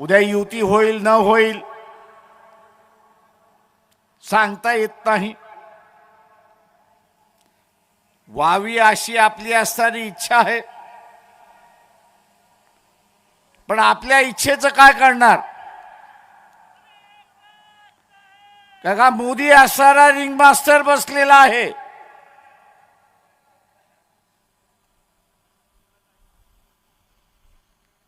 उद्या युती होईल न होईल सांगता येत नाही. व्हावी अशी आपली असणारी इच्छा आहे. पण आपल्या इच्छेचं काय करणार? का मोदी असणारा रिंग मास्टर बसलेला आहे.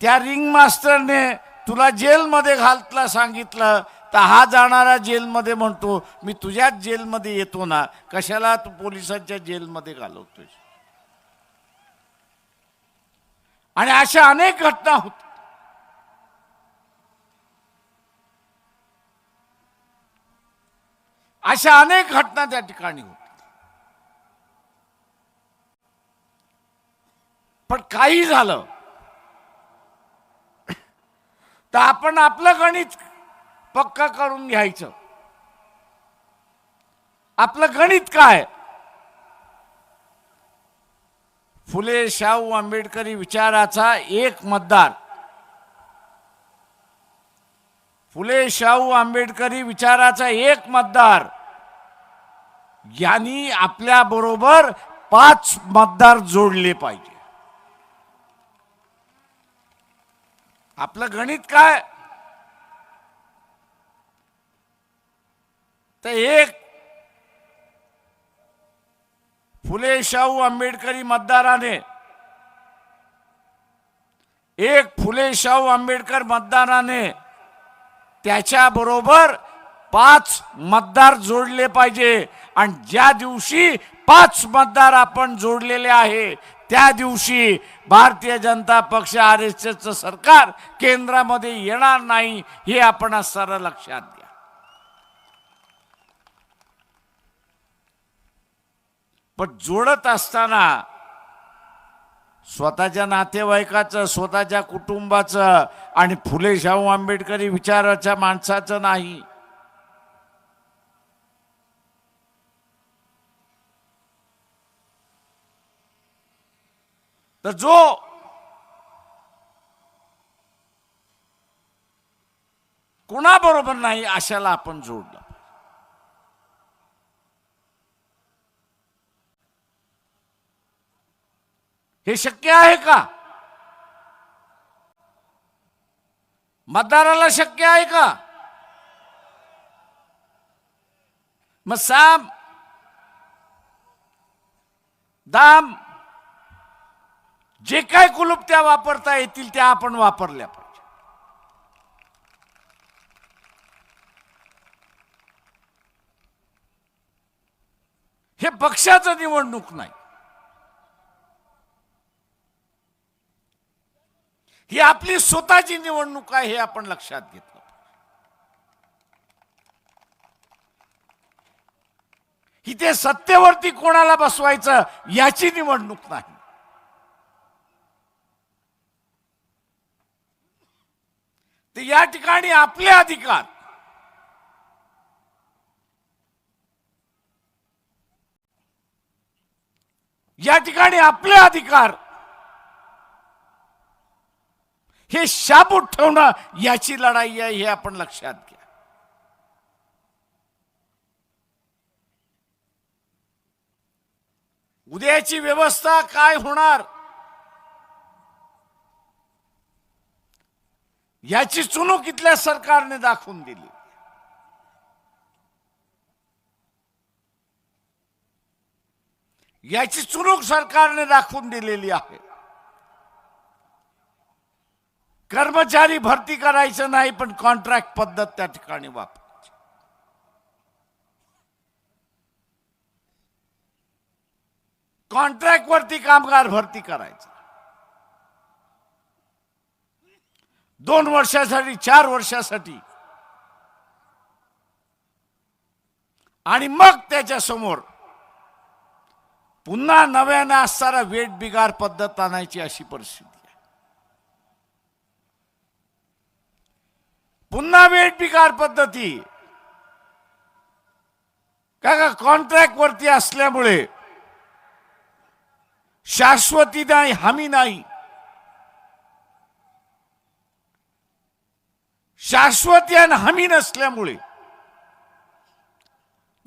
त्या रिंग मास्टरने तुला जेलमध्ये घालतला सांगितलं तर हा जाणारा जेलमध्ये म्हणतो मी तुझ्याच जेलमध्ये येतो ना कशाला तू पोलिसांच्या जेलमध्ये घालवतोय आणि अशा अनेक घटना होत. अशा अनेक घटना त्या ठिकाणी होत. पण काही झालं. तर आपण आपलं गणित पक्क करून घ्यायचं. आपलं गणित काय? फुले शाहू आंबेडकरी विचाराचा एक मतदार. फुले शाहू आंबेडकरी विचाराचा एक मतदार. यांनी आपल्या बरोबर पाच मतदार जोडले पाहिजे. आपलं गणित काय? तर एक फुले शाहू आंबेडकरी मतदाराने एक फुले शाहू आंबेडकर मतदाराने त्याच्याबरोबर पाच मतदार जोडले पाहिजे. आणि ज्या दिवशी पाच मतदार आपण जोडलेले आहे त्या दिवशी भारतीय जनता पक्ष आर एस एसचं सरकार केंद्रामध्ये येणार नाही हे आपण सरळ लक्षात घ्या. पण जोडत असताना स्वतःच्या नातेवाईकाचं स्वतःच्या कुटुंबाचं आणि फुले शाहू आंबेडकरी विचाराच्या माणसाचं नाही. तर जो कुणाबरोबर नाही अशाला आपण जोडलं हे शक्य आहे का? मतदाराला शक्य आहे का? मग साम दाम जे काय त्या वापरता येतील त्या आपण वापरल्या पाहिजे. हे पक्षाचं निवडणूक नाही. ही आपली स्वतःची निवडणूक आहे हे आपण लक्षात घेतलं इथे सत्तेवरती कोणाला बसवायचं याची निवडणूक नाही. तर या ठिकाणी आपले अधिकार. या ठिकाणी आपले अधिकार. हे शाबूत ठेवणं याची लढाई आहे हे आपण लक्षात घ्या. उद्याची व्यवस्था काय होणार? याची चुणूक इथल्या सरकारने दाखवून दिली. याची चुणूक सरकारने दाखवून दिलेली आहे. कर्मचारी भरती करायचं नाही पण कॉन्ट्रॅक्ट पद्धत त्या ठिकाणी वापरायची. कॉन्ट्रॅक्ट वरती कामगार भरती करायचं. दोन वर्षासाठी चार वर्षासाठी. आणि मग त्याच्यासमोर पुन्हा नव्यानं असणारा वेट बिगार पद्धत आणायची अशी परिस्थिती आहे. पुन्हा वेट बिगार पद्धती. का का कॉन्ट्रॅक्ट वरती असल्यामुळे शाश्वती नाही हमी नाही. शाश्वत यान हमी नसल्यामुळे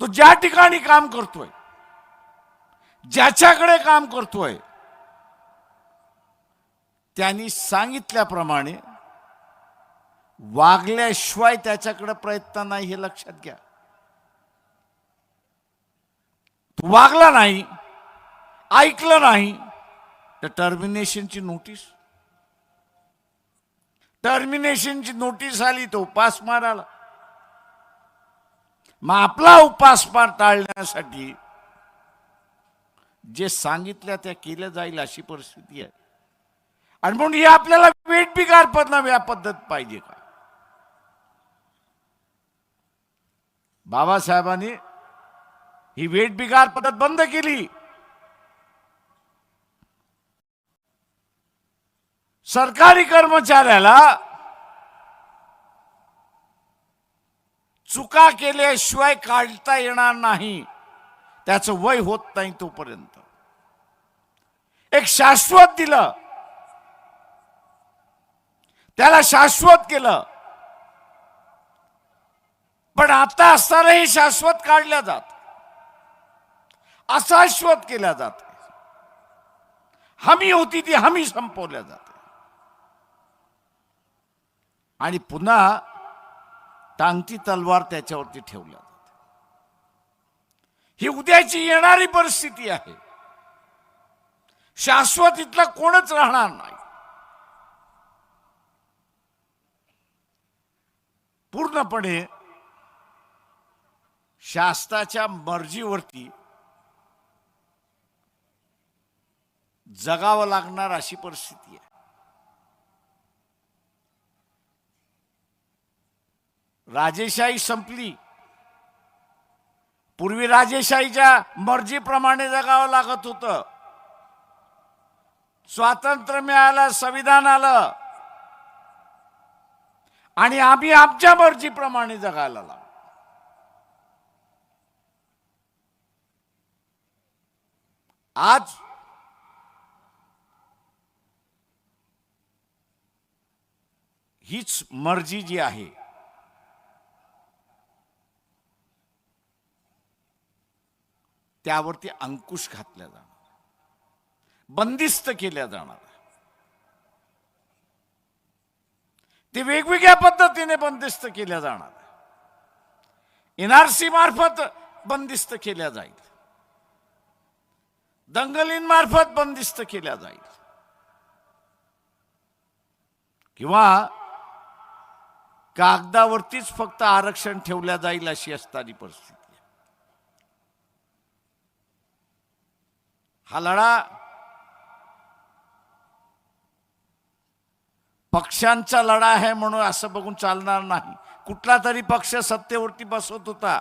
तो ज्या ठिकाणी काम करतोय ज्याच्याकडे काम करतोय त्यांनी सांगितल्याप्रमाणे वागल्याशिवाय त्याच्याकडे प्रयत्न नाही हे लक्षात घ्या. वागला नाही ऐकलं नाही तर टर्मिनेशनची नोटीस टर्मिनेशनची नोटीस आली तो उपास माराला. मग आपला उपासमार टाळण्यासाठी जे सांगितलं त्या केलं जाईल अशी परिस्थिती आहे. आणि म्हणून ही आपल्याला वेट बिगार पण या पद्धत पाहिजे का? बाबासाहेबांनी ही वेट बिगार पद्धत बंद केली. सरकारी कर्मचाऱ्याला चुका केल्याशिवाय काढता येणार नाही. त्याचं वय होत नाही तोपर्यंत. एक शाश्वत दिलं. त्याला शाश्वत केलं. पण आता असतानाही शाश्वत काढल्या जात. अशाश्वत केल्या जात. हमी होती ती हमी संपवल्या जात. आणि पुन्हा टांगती तलवार त्याच्यावरती ठेवल्या ही उद्याची येणारी परिस्थिती आहे. शाश्वत इथला कोणच राहणार नाही. पूर्णपणे शास्त्राच्या मर्जीवरती जगावं लागणार अशी परिस्थिती आहे. राजेशाही संपली. पूर्वी राजेशाहीच्या मर्जीप्रमाणे जगावं लागत होतं. स्वातंत्र्य मिळालं संविधान आलं. आणि आम्ही आमच्या मर्जीप्रमाणे जगायला लागलो. आज हीच मर्जी जी आहे त्यावरती अंकुश घातल्या जाणार. बंदिस्त केल्या जाणार. ते वेगवेगळ्या पद्धतीने बंदिस्त केल्या जाणार. एनआरसी मार्फत बंदिस्त केल्या जाईल. दंगलींमार्फत बंदिस्त केल्या जाईल. किंवा कागदावरतीच फक्त आरक्षण ठेवल्या जाईल अशी असणारी परिस्थिती आहे. हा लढा पक्षांचा लढा आहे म्हणून असं बघून चालणार नाही. कुठला तरी पक्ष सत्तेवरती बसवत होता.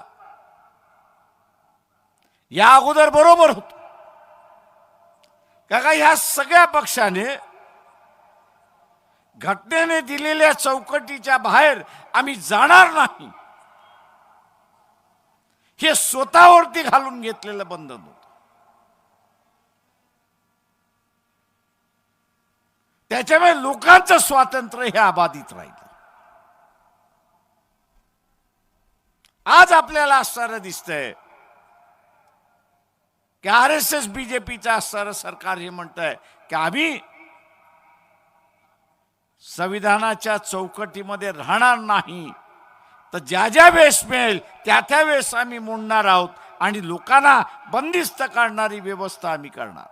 या अगोदर बरोबर होत. का ह्या सगळ्या पक्षाने घटनेने दिलेल्या चौकटीच्या बाहेर आम्ही जाणार नाही. हे स्वतःवरती घालून घेतलेलं बंधन होत त्याच्यामुळे लोकांचं स्वातंत्र्य हे अबाधित राहिलं. आज आपल्याला असणारं दिसतंय की आर एस एस बीजेपीचं असणारं सरकार हे म्हणतंय की आम्ही संविधानाच्या चौकटीमध्ये राहणार नाही. तर ज्या ज्या वेळेस मिळेल त्या त्या वेळेस आम्ही मोडणार आहोत आणि लोकांना बंदिस्त करणारी व्यवस्था आम्ही करणार.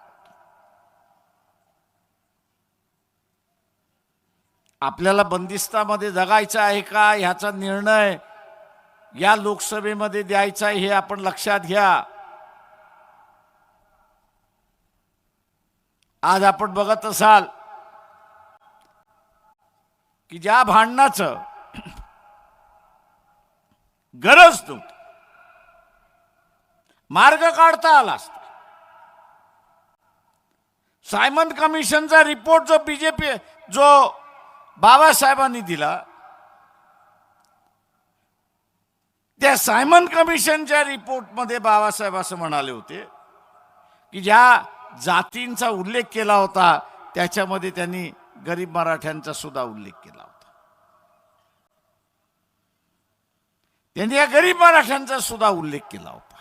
आपल्याला बंदिस्तामध्ये जगायचं आहे का? ह्याचा निर्णय या लोकसभेमध्ये द्यायचा आहे हे आपण लक्षात घ्या. आज आपण बघत असाल की ज्या भांडणाचं गरज नव्हती मार्ग काढता आला असता. सायमन कमिशनचा रिपोर्ट जो बीजेपी जो बाबासाहेबांनी दिला. त्या सायमन कमिशनच्या रिपोर्टमध्ये बाबासाहेब असं म्हणाले होते की ज्या जातींचा उल्लेख केला होता त्याच्यामध्ये त्यांनी गरीब मराठ्यांचा सुद्धा उल्लेख केला होता. त्यांनी या गरीब मराठ्यांचा सुद्धा उल्लेख केला होता.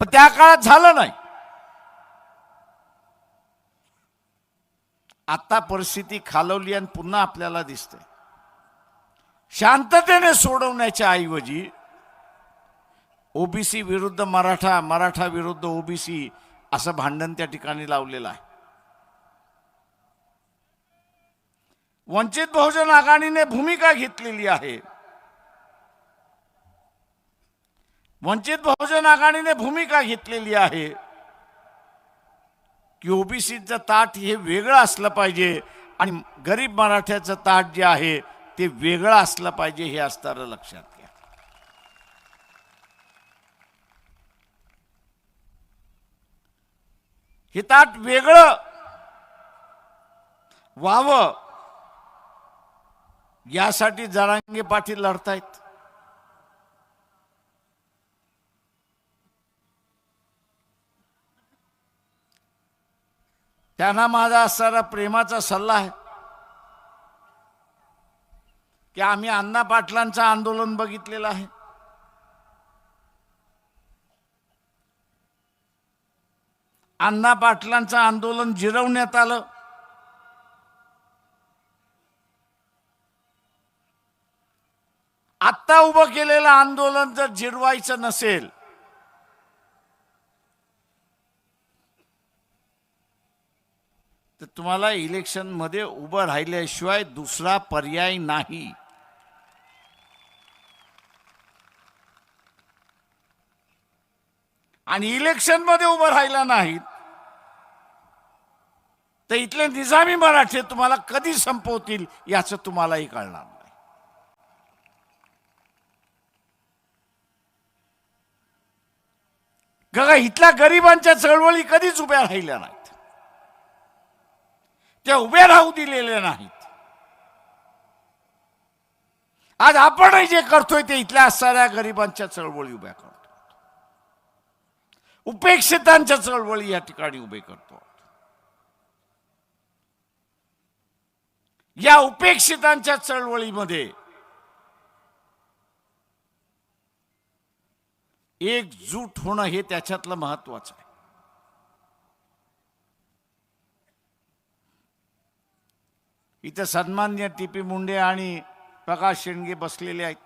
पण त्या काळात झालं नाही. आता परिस्थिती खालवली आणि पुन्हा आपल्याला दिसते. शांततेने सोडवण्याच्या ऐवजी ओबीसी विरुद्ध मराठा मराठा विरुद्ध ओबीसी असं भांडण त्या ठिकाणी लावलेलं आहे. वंचित बहुजन आघाडीने भूमिका घेतलेली आहे. वंचित बहुजन आघाडीने भूमिका घेतलेली आहे. की ओबीसीचं ताट हे वेगळं असलं पाहिजे आणि गरीब मराठ्याचं ताट जे आहे ते वेगळं असलं पाहिजे हे असणारं लक्षात घ्या. हे ताट वेगळं व्हावं यासाठी जरांगे पाटील लढतायत. त्यांना माझा असणारा प्रेमाचा सल्ला आहे. की आम्ही अण्णा पाटलांचं आंदोलन बघितलेलं आहे. अण्णा पाटलांचं आंदोलन जिरवण्यात आलं. आत्ता उभं केलेलं आंदोलन जर जिरवायचं नसेल तर तुम्हाला इलेक्शनमध्ये उभं राहिल्याशिवाय दुसरा पर्याय नाही. आणि इलेक्शनमध्ये उभं राहिला नाहीत तर इथले निजामी मराठे तुम्हाला कधी संपवतील याचं तुम्हालाही कळणार नाही. गगा इथल्या गरिबांच्या चळवळी कधीच उभ्या राहिल्या नाही त्या उभ्या राहू दिलेल्या नाहीत. आज आपणही जे करतोय ते इथल्या असणाऱ्या गरिबांच्या चळवळी उभ्या करतो. उपेक्षितांच्या चळवळी या ठिकाणी उभे करतो. या उपेक्षितांच्या चळवळीमध्ये एकजूट होणं हे त्याच्यातलं महत्वाचं आहे. इथं सन्मान्य टी पी मुंडे आणि प्रकाश शेंडगे बसलेले आहेत.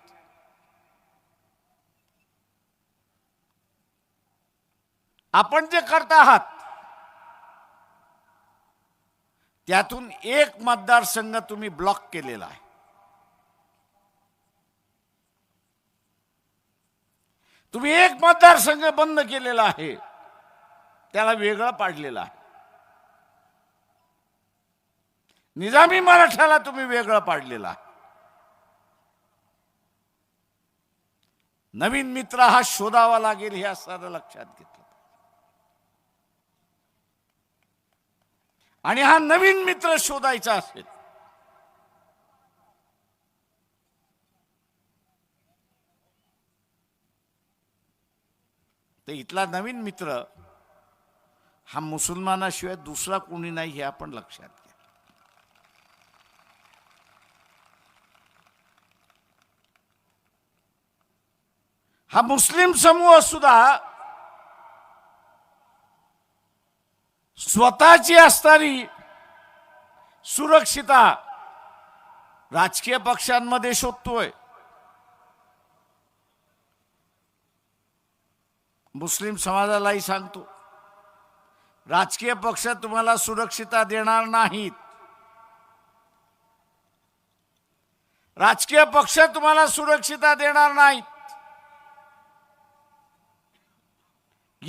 आपण जे करत आहात त्यातून एक मतदारसंघ तुम्ही ब्लॉक केलेला आहे. तुम्ही एक मतदारसंघ बंद केलेला आहे. त्याला वेगळं पाडलेला आहे. निजामी मराठ्याला तुम्ही वेगळं पाडलेला नवीन मित्र हा शोधावा लागेल हे असणारं लक्षात घेतलं आणि हा नवीन मित्र शोधायचा असेल तर इथला नवीन मित्र हा मुसलमानाशिवाय दुसरा कोणी नाही हे आपण लक्षात घ्या हा मुस्लिम समूह सुद्धा स्वतःची असणारी सुरक्षिता राजकीय पक्षांमध्ये शोधतोय. मुस्लिम समाजालाही सांगतो. राजकीय पक्ष तुम्हाला सुरक्षिता देणार नाहीत. राजकीय पक्ष तुम्हाला सुरक्षिता देणार नाहीत.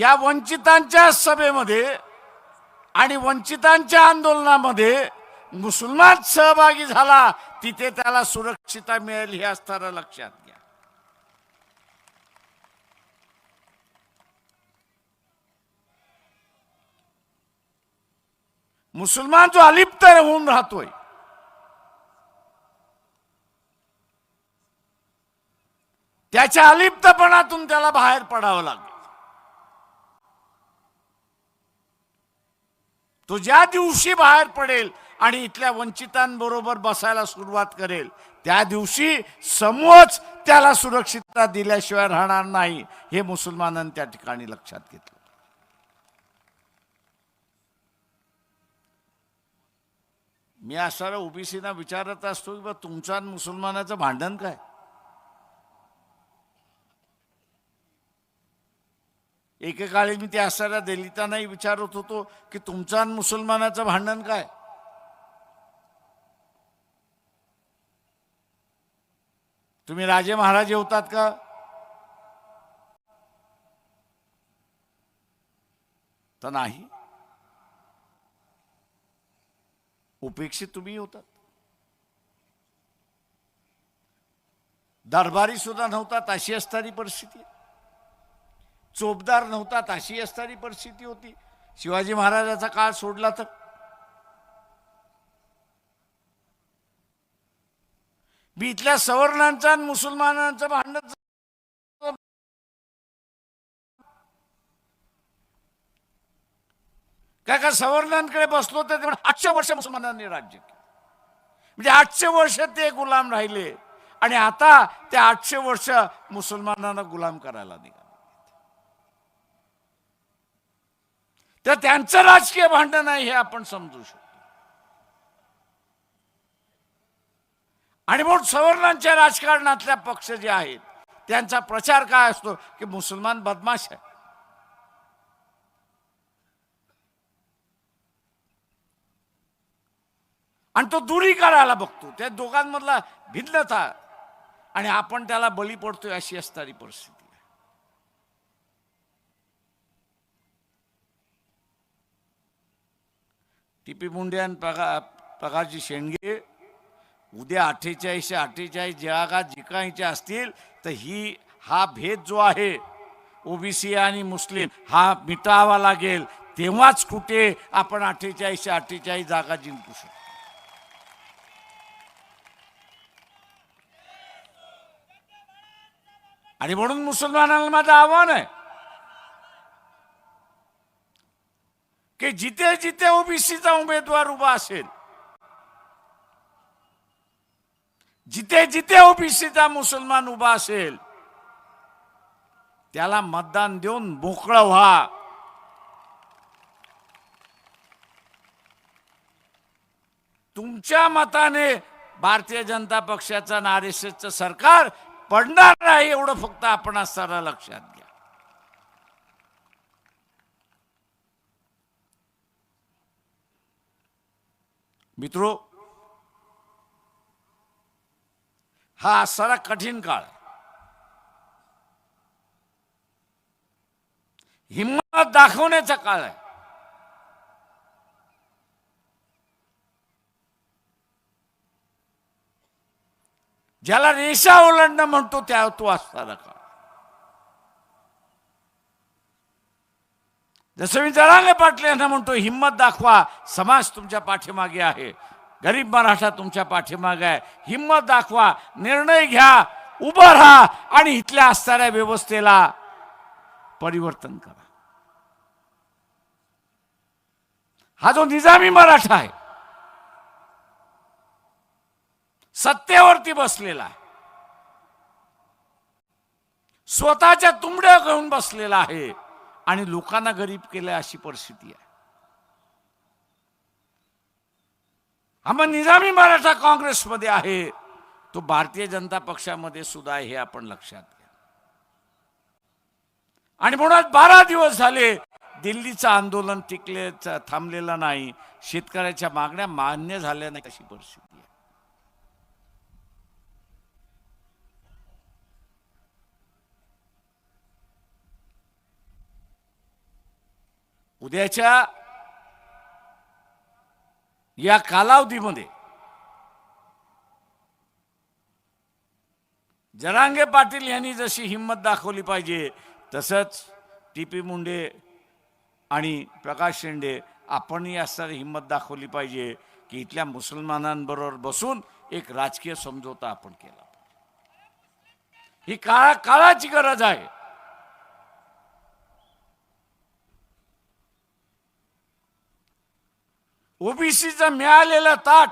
या वंचितांच्या सभेमध्ये आणि वंचितांच्या आंदोलनामध्ये मुसलमान सहभागी झाला तिथे त्याला सुरक्षिता मिळेल हे असताना लक्षात घ्या. मुसलमान जो अलिप्त होऊन राहतोय त्याच्या अलिप्तपणातून त्याला बाहेर पडावं लागेल. तो ज्या दिवशी बाहेर पडेल आणि इथल्या वंचितांबरोबर बसायला सुरुवात करेल त्या दिवशी समूहच त्याला सुरक्षितता दिल्याशिवाय राहणार नाही हे मुसलमानांनी त्या ठिकाणी लक्षात घेतलं. मी असणाऱ्या ओबीसीना विचारत असतो की बा तुमचं आणि मुसलमानाचं भांडण काय? एकेकाळी मी ते असणाऱ्या दलितांनाही विचारत होतो की तुमचं आणि मुसलमानाचं भांडण काय? तुम्ही राजे महाराजे होतात का? तर नाही. उपेक्षित तुम्ही होतात. दरबारी सुद्धा नव्हतात अशी असणारी परिस्थिती. चोपदार नव्हतात अशी असणारी परिस्थिती होती. शिवाजी महाराजाचा काळ सोडला तर. मी इथल्या सवर्णांचा आणि मुसलमानांचं भांडण काय का सवर्णांकडे बसलो तर ते आठशे वर्ष मुसलमानांनी राज्य केलं. म्हणजे आठशे वर्ष ते गुलाम राहिले आणि आता ते आठशे वर्ष मुसलमानांना गुलाम करायला निघाले. तर त्यांचं राजकीय भांडण आहे हे आपण समजू शकतो. आणि म्हणून सवर्णांच्या राजकारणातल्या पक्ष जे आहेत त्यांचा प्रचार काय असतो की मुसलमान बदमाश आहे? आणि तो दुरी करायला बघतो. त्या दोघांमधला भिन्नता आणि आपण त्याला बळी पडतोय अशी असणारी परिस्थिती. आहे मुंडे आणि प्रका प्रकाशजी शेंडगे उद्या अठ्ठेचाळीसशे अठ्ठेचाळीस जगात जिकायचे असतील तर ही हा भेद जो आहे ओबीसी आणि मुस्लिम हा मिटावा लागेल. तेव्हाच कुठे आपण अठ्ठेचाळीसशे अठ्ठेचाळीस जागा जिंकू शकतो. आणि म्हणून मुसलमानांना माझं आव्हान आहे की जिथे जिथे ओबीसीचा उमेदवार उभा असेल जिथे जिथे ओबीसीचा मुसलमान उभा असेल त्याला मतदान देऊन मोकळं व्हा तुमच्या मताने भारतीय जनता पक्षाचं आणि आर एस एसचं सरकार पडणार नाही एवढं फक्त आपण असताना लक्षात घ्या मित्रो हा सारा कठीण काळ आहे. हिंमत दाखवण्याचा काळ आहे ज्याला रेषा ओलांडणं म्हणतो त्या तो असताना काळ जसं मी जरांगे पाटील यांना म्हणतो हिंमत दाखवा समाज तुमच्या पाठीमागे आहे. गरीब मराठा तुमच्या पाठीमागे आहे. हिंमत दाखवा निर्णय घ्या उभं राहा आणि इथल्या असणाऱ्या व्यवस्थेला परिवर्तन करा. हा जो निजामी मराठा आहे सत्तेवरती बसलेला आहे स्वतःच्या तुंबड्या घेऊन बसलेला आहे आणि लोकांना गरीब केलं अशी परिस्थिती आहे. हा मग निजामी मराठा काँग्रेसमध्ये आहे. तो भारतीय जनता पक्षामध्ये सुद्धा आहे हे आपण लक्षात घ्या. आणि म्हणून बारा दिवस झाले दिल्लीचं आंदोलन टिकले थांबलेलं नाही. शेतकऱ्याच्या मागण्या मान्य झाल्या नाही अशी परिस्थिती आहे. उद्याच्या या कालावधीमध्ये जरांगे पाटील यांनी जशी हिंमत दाखवली पाहिजे तसंच टी पी मुंडे आणि प्रकाश शेंडे आपणही असणारी हिंमत दाखवली पाहिजे की इथल्या मुसलमानांबरोबर बसून एक राजकीय समझोता आपण केला ही काळा काळाची गरज आहे. ओबीसीचा मिळालेलं ताट.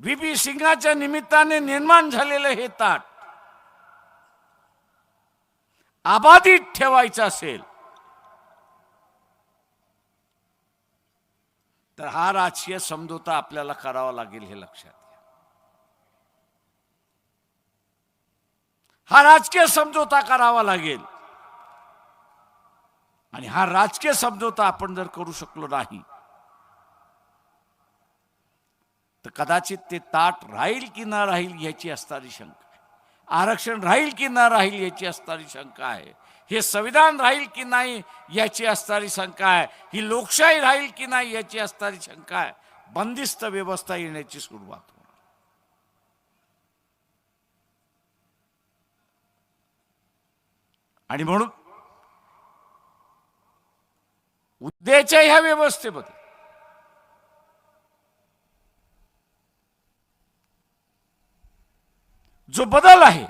व्ही. पी. सिंगाच्या निमित्ताने निर्माण झालेलं हे ताट आबाधित ठेवायचं असेल तर हा राजकीय समझोता आपल्याला करावा लागेल हे लक्षात घ्या. हा राजकीय समझोता करावा लागेल. आणि हा राजकीय समझोता आपण जर करू शकलो नाही तर कदाचित ते ताट राहील की ना राहील याची असणारी शंका आरक्षण राहील की ना राहील याची असणारी शंका आहे. हे संविधान राहील की नाही याची असणारी शंका आहे. ही लोकशाही राहील की नाही याची असणारी शंका आहे. बंदिस्त व्यवस्था येण्याची सुरुवात होणार. आणि म्हणून उद्याच्या ह्या व्यवस्थेमध्ये. जो बदल आहे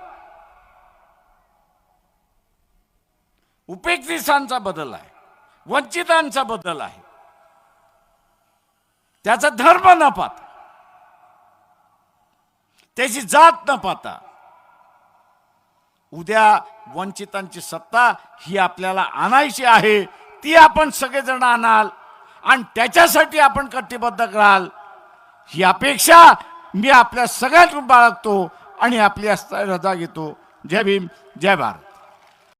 उपेक्षितांचा बदल आहे वंचितांचा बदल आहे त्याचा धर्म न पाहता त्याची जात न पाहता उद्या वंचितांची सत्ता ही आपल्याला आणायची आहे ती आपण सगळेजण आणाल आणि त्याच्यासाठी आपण कटिबद्ध कराल. ही अपेक्षा मी आपल्या सगळ्यात बाळगतो आणि आपली रजा घेतो. जय भीम जय भारत.